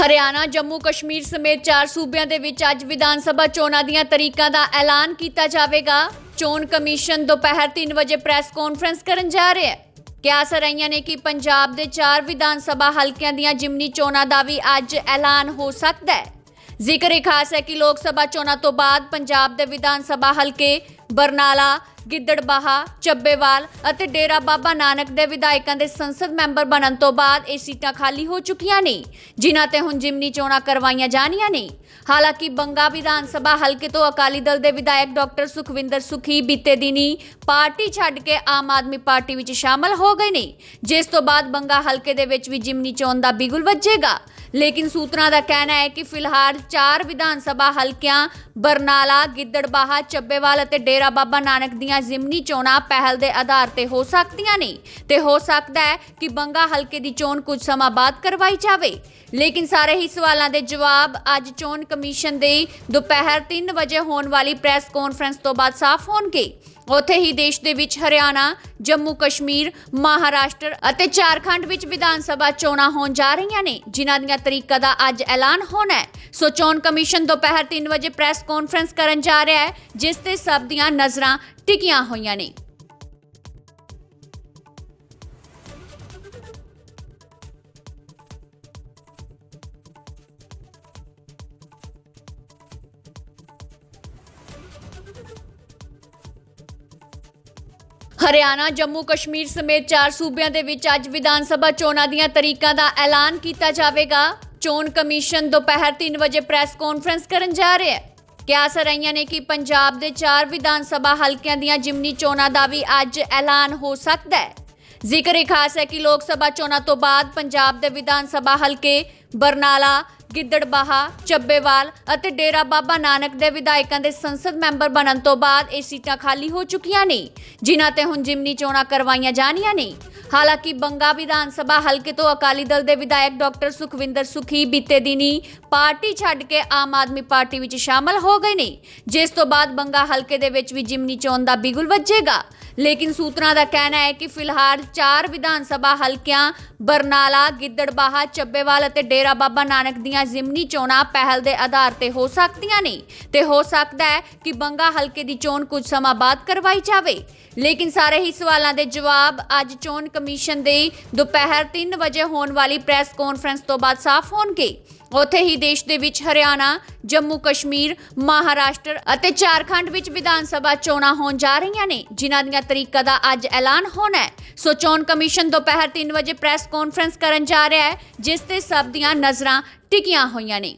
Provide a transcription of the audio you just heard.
ਹਰਿਆਣਾ, ਜੰਮੂ, ਕਸ਼ਮੀਰ ਸਮੇਤ ਚਾਰ ਸੂਬਿਆਂ ਦੇ ਵਿੱਚ ਅੱਜ ਵਿਧਾਨ ਸਭਾ ਚੋਣਾਂ ਦੀਆਂ ਤਰੀਕਾਂ ਦਾ ਐਲਾਨ ਕੀਤਾ ਜਾਵੇਗਾ। ਚੋਣ ਕਮਿਸ਼ਨ ਦੁਪਹਿਰ 3 ਵਜੇ ਪ੍ਰੈਸ ਕਾਨਫਰੰਸ ਕਰਨ ਜਾ ਰਿਹਾ ਹੈ। ਕਿਆਸ ਰਹੀਆਂ ਨੇ ਕਿ ਪੰਜਾਬ ਦੇ ਚਾਰ ਵਿਧਾਨ ਸਭਾ ਹਲਕਿਆਂ ਦੀਆਂ ਜਿਮਨੀ ਚੋਣਾਂ ਦਾ ਵੀ ਅੱਜ ਐਲਾਨ ਹੋ ਸਕਦਾ ਹੈ। ਜ਼ਿਕਰ ਇਹ ਖਾਸ ਹੈ ਕਿ ਲੋਕ ਸਭਾ ਚੋਣਾਂ ਤੋਂ ਬਾਅਦ ਪੰਜਾਬ ਦੇ ਵਿਧਾਨ ਸਭਾ ਹਲਕੇ ਬਰਨਾਲਾ ਗਿੱਦੜਬਾਹਾ, ਚੱਬੇਵਾਲ ਅਤੇ ਡੇਰਾ ਬਾਬਾ ਨਾਨਕ ਦੇ ਵਿਧਾਇਕਾਂ ਦੇ ਸੰਸਦ ਮੈਂਬਰ ਬਣਨ ਤੋਂ ਬਾਅਦ ਇਹ ਸੀਟਾਂ ਖਾਲੀ ਹੋ ਚੁੱਕੀਆਂ ਨੇ, ਜਿਨ੍ਹਾਂ ਤੇ ਹੁਣ ਜਿਮਨੀ ਚੋਣਾਂ ਕਰਵਾਈਆਂ ਜਾਣੀਆਂ ਨੇ। ਹਾਲਾਂਕਿ ਬੰਗਾ ਵਿਧਾਨ ਸਭਾ ਹਲਕੇ ਤੋਂ ਅਕਾਲੀ ਦਲ ਦੇ ਵਿਧਾਇਕ ਡਾਕਟਰ ਸੁਖਵਿੰਦਰ ਸੁਖੀ ਬੀਤੇ ਦਿਨੀ ਪਾਰਟੀ ਛੱਡ ਕੇ ਆਮ ਆਦਮੀ ਪਾਰਟੀ ਵਿੱਚ ਸ਼ਾਮਲ ਹੋ ਗਏ ਨੇ, ਜਿਸ ਤੋਂ ਬਾਅਦ ਬੰਗਾ ਹਲਕੇ ਦੇ ਵਿੱਚ ਵੀ ਜਿਮਨੀ ਚੋਣ ਦਾ ਬਿਗੁਲ ਵੱਜੇਗਾ। ਲੇਕਿਨ ਸੂਤਰਾਂ ਦਾ ਕਹਿਣਾ ਹੈ ਕਿ ਫਿਲਹਾਲ ਚਾਰ ਵਿਧਾਨ ਸਭਾ ਹਲਕਿਆਂ ਬਰਨਾਲਾ, ਗਿੱਦੜਬਾਹਾ, ਚੱਬੇਵਾਲ ਅਤੇ ਡੇਰਾ ਬਾਬਾ ਨਾਨਕ ਦੀ ਦੀਆਂ ਜ਼ਿਮਨੀ ਚੋਣਾਂ ਪਹਿਲ ਦੇ ਆਧਾਰ ਤੇ ਹੋ ਸਕਦੀਆਂ ਨੇ ਤੇ ਹੋ ਸਕਦਾ ਹੈ ਕਿ ਬੰਗਾ ਹਲਕੇ ਦੀ ਚੋਣ ਕੁਝ ਸਮਾਂ ਬਾਅਦ ਕਰਵਾਈ ਜਾਵੇ। ਲੇਕਿਨ ਸਾਰੇ ਹੀ ਸਵਾਲਾਂ ਦੇ ਜਵਾਬ ਅੱਜ ਚੋਣ ਕਮਿਸ਼ਨ ਦੇ ਦੁਪਹਿਰ 3 ਵਜੇ ਹੋਣ ਵਾਲੀ ਪ੍ਰੈਸ ਕਾਨਫਰੰਸ ਤੋਂ ਬਾਅਦ ਸਾਫ਼ ਹੋਣਗੇ। ਉੱਥੇ ਹੀ ਦੇਸ਼ ਦੇ ਵਿੱਚ ਹਰਿਆਣਾ, ਜੰਮੂ ਕਸ਼ਮੀਰ, ਮਹਾਰਾਸ਼ਟਰ ਅਤੇ ਝਾਰਖੰਡ ਵਿੱਚ ਵਿਧਾਨ ਸਭਾ ਚੋਣਾਂ ਹੋਣ ਜਾ ਰਹੀਆਂ ਨੇ, ਜਿਨ੍ਹਾਂ ਦੀਆਂ ਤਰੀਕਾਂ ਦਾ ਅੱਜ ਐਲਾਨ ਹੋਣਾ ਹੈ। ਸੋ ਚੋਣ ਕਮਿਸ਼ਨ ਦੁਪਹਿਰ 3 ਵਜੇ ਪ੍ਰੈਸ ਕਾਨਫਰੰਸ ਕਰਨ ਜਾ ਰਿਹਾ ਹੈ, ਜਿਸ ਤੇ ਸਭ ਦੀਆਂ ਨਜ਼ਰਾਂ ਟਿਕੀਆਂ ਹੋਈਆਂ ਨੇ। ਹਰਿਆਣਾ, ਜੰਮੂ, ਕਸ਼ਮੀਰ ਸਮੇਤ ਚਾਰ ਸੂਬਿਆਂ ਦੇ ਵਿੱਚ ਅੱਜ ਵਿਧਾਨ ਸਭਾ ਚੋਣਾਂ ਦੀਆਂ ਤਰੀਕਾਂ ਦਾ ਐਲਾਨ ਕੀਤਾ ਜਾਵੇਗਾ। ਚੋਣ ਕਮਿਸ਼ਨ ਦੁਪਹਿਰ 3 ਵਜੇ ਪ੍ਰੈਸ ਕਾਨਫਰੰਸ ਕਰਨ ਜਾ ਰਿਹਾ ਹੈ। ਕਿਆਸ ਰਹੀਆਂ ਨੇ ਕਿ ਪੰਜਾਬ ਦੇ ਚਾਰ ਵਿਧਾਨ ਸਭਾ ਹਲਕਿਆਂ ਦੀਆਂ ਜਿਮਨੀ ਚੋਣਾਂ ਦਾ ਵੀ ਅੱਜ ਐਲਾਨ ਹੋ ਸਕਦਾ ਹੈ। ਜ਼ਿਕਰ ਇਹ ਖਾਸ ਹੈ ਕਿ ਲੋਕ ਸਭਾ ਚੋਣਾਂ ਤੋਂ ਬਾਅਦ ਪੰਜਾਬ ਦੇ ਵਿਧਾਨ ਸਭਾ ਹਲਕੇ ਬਰਨਾਲਾ ਗਿੱਦੜਬਾਹਾ ਚੱਬੇਵਾਲ ਅਤੇ ਡੇਰਾ ਬਾਬਾ ਨਾਨਕ ਦੇ ਵਿਧਾਇਕਾਂ ਦੇ ਸੰਸਦ ਮੈਂਬਰ ਬਣਨ ਤੋਂ ਬਾਅਦ ਇਹ ਸੀਟਾਂ ਖਾਲੀ ਹੋ ਚੁੱਕੀਆਂ ਨੇ, ਜਿਨ੍ਹਾਂ ਤੇ ਹੁਣ ਜਿਮਨੀ ਚੋਣਾਂ ਕਰਵਾਈਆਂ ਜਾਣੀਆਂ ਨੇ। ਹਾਲਾਂਕਿ ਬੰਗਾ ਵਿਧਾਨ ਸਭਾ ਹਲਕੇ ਤੋਂ ਅਕਾਲੀ ਦਲ ਦੇ ਵਿਧਾਇਕ ਡਾਕਟਰ ਸੁਖਵਿੰਦਰ ਸੁਖੀ ਬੀਤੇ ਦਿਨੀ ਪਾਰਟੀ ਛੱਡ ਕੇ ਆਮ ਆਦਮੀ ਪਾਰਟੀ ਵਿੱਚ ਸ਼ਾਮਲ ਹੋ ਗਏ ਨੇ, ਜਿਸ ਤੋਂ ਬਾਅਦ ਬੰਗਾ ਹਲਕੇ ਦੇ ਵਿੱਚ ਵੀ ਜਿਮਨੀ ਚੋਣ ਦਾ ਬਿਗੁਲ ਵੱਜੇਗਾ। ਲੇਕਿਨ ਸੂਤਰਾਂ ਦਾ ਕਹਿਣਾ ਹੈ ਕਿ ਫਿਲਹਾਲ ਚਾਰ ਵਿਧਾਨ ਸਭਾ ਹਲਕਿਆਂ, ਬਰਨਾਲਾ, ਗਿੱਦੜਬਾਹਾ, ਚੱਬੇਵਾਲ ਅਤੇ ਡੇਰਾ ਬਾਬਾ ਨਾਨਕ ਦੀਆਂ ਜ਼ਿਮਨੀ ਚੋਣਾਂ ਪਹਿਲ ਦੇ ਆਧਾਰ ਤੇ ਹੋ ਸਕਦੀਆਂ ਨੇ ਤੇ ਹੋ ਸਕਦਾ ਹੈ ਕਿ ਬੰਗਾ ਹਲਕੇ ਦੀ ਚੋਣ ਕੁਝ ਸਮਾਂ ਬਾਅਦ ਕਰਵਾਈ ਜਾਵੇ। ਲੇਕਿਨ ਸਾਰੇ ਹੀ ਸਵਾਲਾਂ ਦੇ ਜਵਾਬ ਅੱਜ ਚੋਣ ਕਮਿਸ਼ਨ ਦੇ ਦੁਪਹਿਰ 3 ਵਜੇ ਹੋਣ ਵਾਲੀ ਪ੍ਰੈਸ ਕਾਨਫਰੰਸ ਤੋਂ ਬਾਅਦ ਸਾਫ਼ ਹੋਣਗੇ। ਉੱਥੇ ਹੀ ਦੇਸ਼ ਦੇ ਵਿੱਚ ਹਰਿਆਣਾ, ਜੰਮੂ ਕਸ਼ਮੀਰ, ਮਹਾਰਾਸ਼ਟਰ ਅਤੇ ਝਾਰਖੰਡ ਵਿੱਚ ਵਿਧਾਨ ਸਭਾ ਚੋਣਾਂ ਹੋਣ ਜਾ ਰਹੀਆਂ ਨੇ, ਜਿਨ੍ਹਾਂ ਦੀਆਂ ਤਰੀਕਾਂ ਦਾ ਅੱਜ ਐਲਾਨ ਹੋਣਾ ਹੈ। ਸੋ ਚੋਣ ਕਮਿਸ਼ਨ ਦੁਪਹਿਰ 3 ਵਜੇ ਪ੍ਰੈਸ ਕਾਨਫਰੰਸ ਕਰਨ ਜਾ ਰਿਹਾ ਹੈ, ਜਿਸ ਤੇ ਸਭ ਦੀਆਂ ਨਜ਼ਰਾਂ ਟਿਕੀਆਂ ਹੋਈਆਂ ਨੇ।